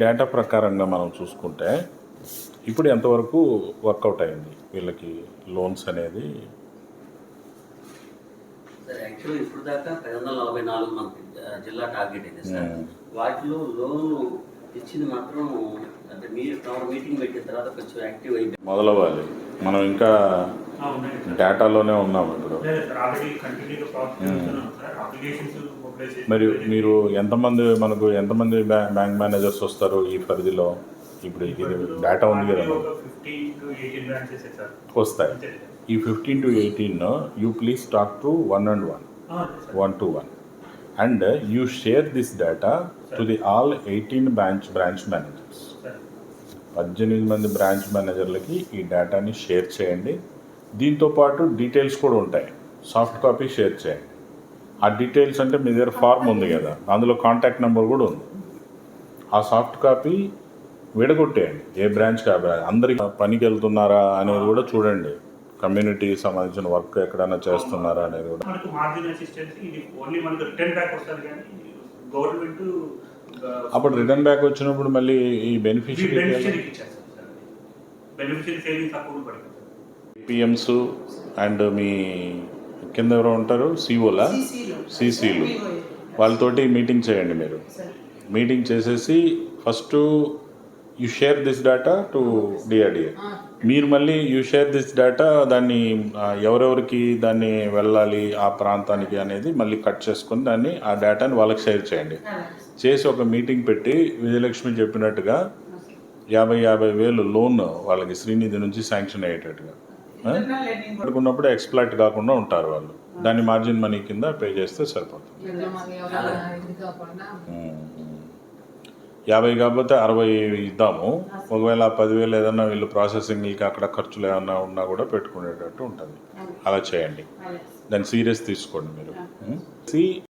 Data ప్రకారంగా మనం చూసుకుంటే ఇప్పుడు ఎంతవరకు వర్కౌట్ అయింది వీళ్ళకి లోన్స్ అనేది సార్ యాక్చువల్లీ ఇప్పుడు దాకా పది వందల నలభై నాలుగు మనకి జిల్లా టార్గెట్ ಇದೆ సార్. వాటిలో లోన్ ఇచ్చింది మాత్రం అంటే మీరు మీటింగ్ పెట్టిన తర్వాత కొంచెం యాక్టివ్ అయింది మొదలవ్వాలి మనం ఇంకా. డేటాలోనే ఉన్నాం ఇప్పుడు. చేసి మరి మీరు ఎంతమంది మనకు ఎంతమంది బ్యా- బ్యాంక్ మేనేజర్స్ వస్తారు ఈ పరిధిలో? ఇప్పుడు ఇది డేటా ఉంది కదా వస్తాయి. ఈ fifteen to eighteen you please talk to one and one. One two one and you share this data to the all eighteen branch branch managers. పద్దెనిమిది మంది బ్రాంచ్ మేనేజర్లకి ఈ డేటాని షేర్ చేయండి. దీంతో పాటు డీటెయిల్స్ కూడా ఉంటాయి. సాఫ్ట్ కాపీ షేర్ చేయండి. ఆ డీటెయిల్స్ అంటే మీ దగ్గర ఫార్మ్ ఉంది కదా అందులో కాంటాక్ట్ నెంబర్ కూడా ఉంది. ఆ సాఫ్ట్ కాపీ విడగొట్టేయండి. ఏ బ్రాంచ్కి ఆ బ్రాంచ్ అందరికి పనికి వెళ్తున్నారా అనేది కూడా చూడండి. కమ్యూనిటీ సంబంధించిన వర్క్ ఎక్కడైనా చేస్తున్నారా అనేది కూడా. మనకు మార్జిన్ అసిస్టెన్స్ ఇది ఓన్లీ మనకు రిటర్న్ బ్యాక్ వస్తుంది కానీ గవర్నమెంట్ అప్పుడు రిటర్న్ బ్యాక్ వచ్చినప్పుడు మళ్ళీ ఈ beneficiary beneficiary savings account PMs and మీ కింద ఎవరో ఉంటారు? సిఓలా సీసీలు వాళ్ళతోటి మీటింగ్ చేయండి మీరు. మీటింగ్ చేసేసి first you share this data to DRDA మీరు మళ్ళీ యూ షేర్ దిస్ డేటా దాన్ని ఎవరెవరికి దాన్ని వెళ్ళాలి ఆ ప్రాంతానికి అనేది మళ్ళీ కట్ చేసుకొని దాన్ని ఆ డేటాని వాళ్ళకి షేర్ చేయండి. చేసి ఒక మీటింగ్ పెట్టి విజయలక్ష్మి చెప్పినట్టుగా యాభై యాభై వేలు లోన్ వాళ్ళకి శ్రీనిధి నుంచి శాంక్షన్ అయ్యేటట్టుగా. పడుకున్నప్పుడు ఎక్స్ప్లాయిట్ కాకుండా ఉంటారు వాళ్ళు. దాన్ని మార్జిన్ మనీ కింద పే చేస్తే సరిపోతుంది. యాభై కాకపోతే అరవై ఇద్దాము. ఒకవేళ పదివేలు ఏదన్నా వీళ్ళు ప్రాసెసింగ్కి అక్కడ ఖర్చులు ఏమన్నా ఉన్నా కూడా పెట్టుకునేటట్టు ఉంటుంది. అలా చేయండి. దాన్ని సీరియస్ తీసుకోండి మీరు.